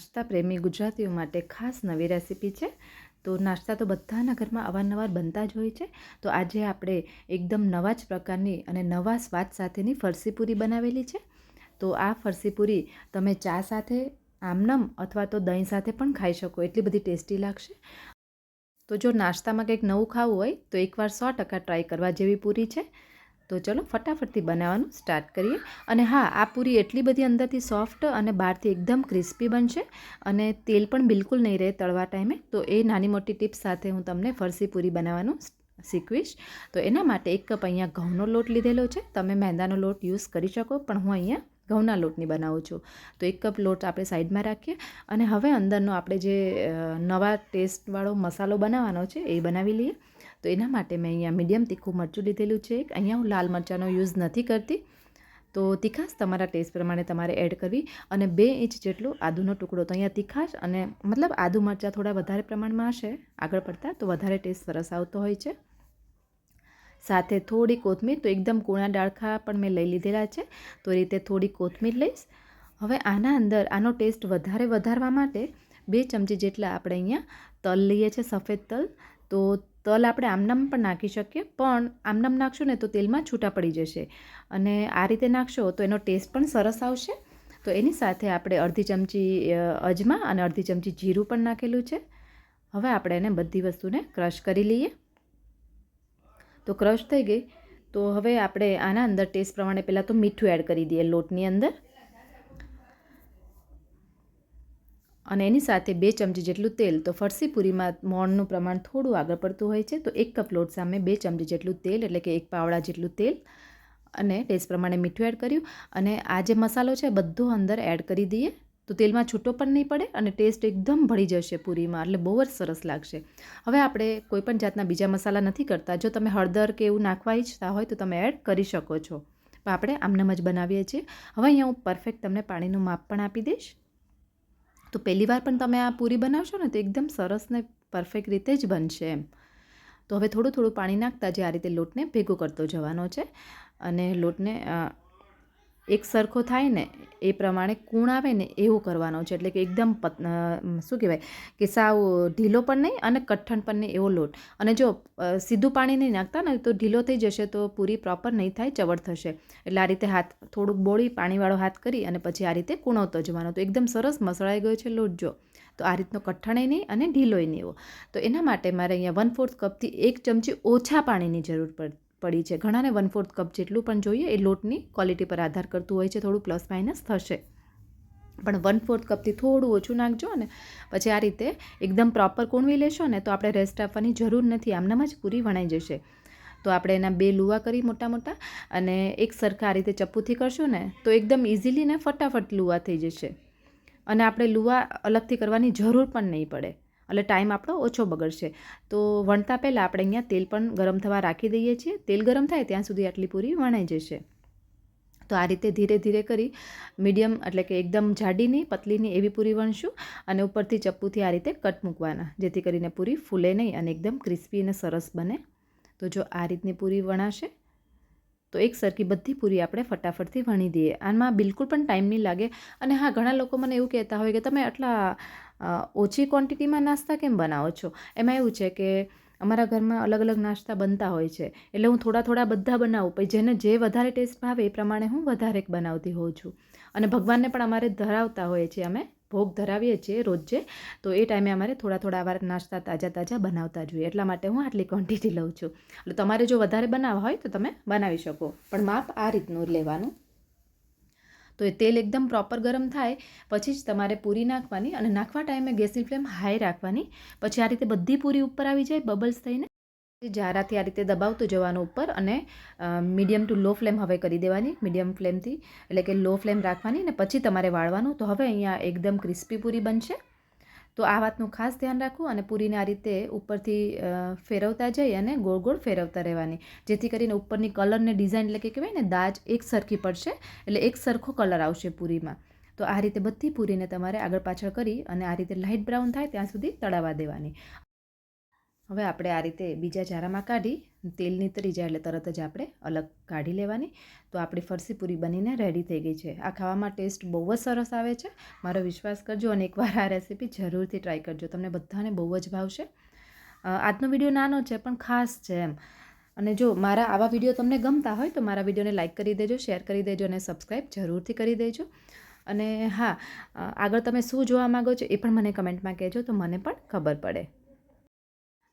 નાસ્તા પ્રેમી ગુજરાતીઓ માટે ખાસ નવી રેસીપી છે. તો નાસ્તા તો બધાના ઘરમાં અવારનવાર બનતા જ હોય છે. તો આજે આપણે એકદમ નવા જ પ્રકારની અને નવા સ્વાદ સાથેની ફરસી પૂરી બનાવેલી છે. તો આ ફરસી પૂરી તમે ચા સાથે, આમનમ અથવા તો દહીં સાથે પણ ખાઈ શકો. એટલી બધી ટેસ્ટી લાગશે. તો જો નાસ્તામાં કંઈક નવું ખાવું હોય તો એકવાર સો ટકા ટ્રાય કરવા જેવી પૂરી છે. તો ચલો ફટાફટથી બનાવવાનું સ્ટાર્ટ કરીએ. અને હા, આ પૂરી એટલી બધી અંદરથી સોફ્ટ અને બહારથી એકદમ ક્રિસ્પી બનશે અને તેલ પણ બિલકુલ નહીં રહે તળવા ટાઈમે તો એ નાની મોટી ટિપ્સ સાથે હું તમને ફરસી પૂરી બનાવવાનું શીખવીશ. તો એના માટે એક કપ અહીંયા ઘઉંનો લોટ લીધેલો છે. તમે મેંદાનો લોટ યુઝ કરી શકો, પણ હું અહીંયા ઘઉંના લોટની બનાવું છું. તો એક કપ લોટ આપણે સાઈડમાં રાખીએ. અને હવે અંદરનો આપણે જે નવા ટેસ્ટવાળો મસાલો બનાવવાનો છે એ બનાવી લઈએ. તો એના માટે મેં અહીંયા મીડિયમ તીખું મરચું લીધેલું છે. અહીંયા હું લાલ મરચાંનો યુઝ નથી કરતી. તો તીખાશ તમારા ટેસ્ટ પ્રમાણે તમારે એડ કરવી. અને બે ઇંચ જેટલો આદુનો ટુકડો તો અહીંયા તીખાશ અને મતલબ આદુ મરચાં થોડા વધારે પ્રમાણમાં હશે. આગળ પડતા તો વધારે ટેસ્ટ સરસ આવતો હોય છે. સાથે થોડી કોથમીર તો એકદમ કૂણા ડાળખા પણ મેં લઈ લીધેલા છે. તો એ રીતે થોડી કોથમીર લઈશ. હવે આના અંદર આનો ટેસ્ટ વધારે વધારવા માટે બે ચમચી જેટલા આપણે અહીંયા તલ લઈએ છીએ સફેદ તલ. તો તલ આપણે આમનામ પણ નાખી શકીએ, પણ આમનામ નાખશો ને તો તેલમાં છૂટા પડી જશે. અને આ રીતે નાખશો તો એનો ટેસ્ટ પણ સરસ આવશે. તો એની સાથે આપણે અડધી ચમચી અજમા અને અડધી ચમચી જીરું પણ નાખેલું છે. હવે આપણે એને બધી વસ્તુને ક્રશ કરી લઈએ. તો ક્રશ થઈ ગઈ. તો હવે આપણે આના અંદર ટેસ્ટ પ્રમાણે પહેલાં તો મીઠું એડ કરી દઈએ લોટની અંદર. અને એની સાથે બે ચમચી જેટલું તેલ, તો ફરસી પૂરીમાં મોણનું પ્રમાણ થોડું આગળ પડતું હોય છે, તો એક કપ લોટ સામે બે ચમચી જેટલું તેલ, એટલે કે એક પાવડા જેટલું તેલ અને ટેસ્ટ પ્રમાણે મીઠું એડ કર્યું. અને આ જે મસાલો છે બધો અંદર એડ કરી દઈએ, તો તેલમાં છૂટો પણ નહીં પડે અને ટેસ્ટ એકદમ ભળી જશે પૂરીમાં, એટલે બહુ જ સરસ લાગશે. હવે આપણે કોઈપણ જાતના બીજા મસાલા નથી કરતા. જો તમે હળદર કે એવું નાખવા ઈચ્છતા હોય, તો તમે એડ કરી શકો છો. પણ આપણે આમનામ જ બનાવીએ છીએ. હવે અહીંયા હું પરફેક્ટ તમને પાણીનું માપ પણ આપી દઈશ. તો પહેલી વાર પણ તમે આ પૂરી બનાવશો ને તો એકદમ સરસ ને પરફેક્ટ રીતે જ બનશે એમ. તો હવે થોડું થોડું પાણી નાખતા જે આ રીતે લોટને ભેગો કરતો જવાનો છે. અને લોટને એક સરખો થાય ને એ પ્રમાણે કૂણ આવે ને એવો કરવાનો છે. એટલે કે એકદમ શું કહેવાય? કે સાવ ઢીલો પણ નહીં અને કઠણ પણ નહીં એવો લોટ. અને જો સીધું પાણી નહીં નાખતા ને તો ઢીલો થઈ જશે તો પૂરી પ્રોપર નહીં થાય ચવડ થશે. એટલે આ રીતે હાથ, થોડુંક બોળી પાણીવાળો હાથ કરી અને પછી આ રીતે કૂણવતો જવાનો તો એકદમ સરસ મસળાઈ ગયો છે લોટ જો. તો આ રીતનો કઠણે નહીં અને ઢીલોય નહીં એવો. તો એના માટે મારે અહીંયા વન ફોર્થ કપથી એક ચમચી ઓછા પાણીની જરૂર પડતી પડી છે. ઘણાને વન ફોર્થ કપ જેટલું પણ જોઈએ, એ લોટની ક્વોલિટી પર આધાર કરતું હોય છે. થોડું પ્લસ માઇનસ થશે. પણ વન ફોર્થ કપથી થોડું ઓછું નાખજો ને પછી આ રીતે એકદમ પ્રોપર કૂણવી લેશો ને તો આપણે રેસ્ટ આપવાની જરૂર નથી. આમનામ જ પૂરી વણાઈ જશે. તો આપણે એના બે લુવા કરી મોટા મોટા અને એક સરખા આ રીતે ચપ્પુથી કરશું ને તો એકદમ ઇઝીલી ને ફટાફટ લુવા થઈ જશે. અને આપણે લુવા અલગથી કરવાની જરૂર પણ નહીં પડે. એટલે ટાઈમ આપણો ઓછો બગડશે. તો વણતા પહેલાં આપણે અહીંયા તેલ પણ ગરમ થવા રાખી દઈએ છીએ. તેલ ગરમ થાય ત્યાં સુધી આટલી પૂરી વણાઈ જશે. તો આ રીતે ધીરે ધીરે કરી મીડિયમ એટલે કે એકદમ જાડીની, પતલીની એવી પૂરી વણશું અને ઉપરથી ચપ્પુથી આ રીતે કટ મૂકવાના, જેથી કરીને પૂરી ફૂલે નહીં અને એકદમ ક્રિસ્પી અને સરસ બને. તો જો આ રીતની પૂરી વણાશે તો એક સરખી બધી પૂરી આપણે ફટાફટથી વણી દઈએ. આમાં બિલકુલ પણ ટાઈમ નહીં લાગે. અને હા, ઘણા લોકો મને એવું કહેતા હોય કે તમે આટલા ઓછી ક્વોન્ટિટીમાં નાસ્તા કેમ બનાવો છો? એમાં એવું છે કે અમારા ઘરમાં અલગ અલગ નાસ્તા બનતા હોય છે. એટલે હું થોડા થોડા બધા બનાવું. પછી જેને જે વધારે ટેસ્ટ ભાવે એ પ્રમાણે હું વધારે બનાવતી હોઉં છું. અને ભગવાનને પણ અમારે ધરાવતા હોઈએ છીએ અમે ભોગ ધરાવીએ છીએ રોજે, તો એ ટાઈમે અમારે થોડા થોડા વાર નાસ્તા તાજા તાજા બનાવતા જોઈએ એટલા માટે હું આટલી ક્વોન્ટિટી લઉં છું. એટલે તમારે જો વધારે બનાવવા હોય તો તમે બનાવી શકો. પણ માપ આ રીતનું લેવાનું. તો એ તેલ એકદમ પ્રોપર ગરમ થાય, પછી જ તમારે પૂરી નાખવાની અને નાખવા ટાઈમે ગેસની ફ્લેમ હાઈ રાખવાની. પછી આ રીતે બધી પૂરી ઉપર આવી જાય બબલ્સ થઈને જારાથી આ રીતે દબાવતું જવાનું ઉપર અને મીડિયમ ટુ લો ફ્લેમ હવે કરી દેવાની, મીડિયમ ફ્લેમથી, એટલે કે લો ફ્લેમ રાખવાની અને પછી તમારે વાળવાનું. તો હવે અહીંયા એકદમ ક્રિસ્પી પૂરી બનશે. તો આ વાતનું ખાસ ધ્યાન રાખવું અને પૂરીને આ રીતે ઉપરથી ફેરવતા જઈ અને ગોળ ગોળ ફેરવતા રહેવાની. જેથી કરીને ઉપરની કલરને ડિઝાઇન એટલે કે કહેવાય ને દાજ એક સરખી પડશે, એટલે એક સરખો કલર આવશે પૂરીમાં. તો આ રીતે બધી પૂરીને તમારે આગળ પાછળ કરી અને આ રીતે લાઇટ બ્રાઉન થાય ત્યાં સુધી તળાવવા દેવાની. હવે આપણે આ રીતે બીજા જારામાં કાઢી તેલ નીતરી જાય એટલે તરત જ આપણે અલગ કાઢી લેવાની. તો આપણી ફરસી પૂરી બનીને રેડી થઈ ગઈ છે. આ ખાવામાં ટેસ્ટ બહુ જ સરસ આવે છે. મારો વિશ્વાસ કરજો અને એકવાર આ રેસીપી જરૂરથી ટ્રાય કરજો. તમને બધાને બહુ જ ભાવશે. આજનો વીડિયો નાનો છે, પણ ખાસ છે એમ. અને જો મારા આવા વીડિયો તમને ગમતા હોય તો મારા વિડીયોને લાઇક કરી દેજો શેર કરી દેજો અને સબસ્ક્રાઈબ જરૂરથી કરી દેજો. અને હા આગળ તમે શું જોવા માગો છો એ પણ મને કમેન્ટમાં કહેજો તો મને પણ ખબર પડે.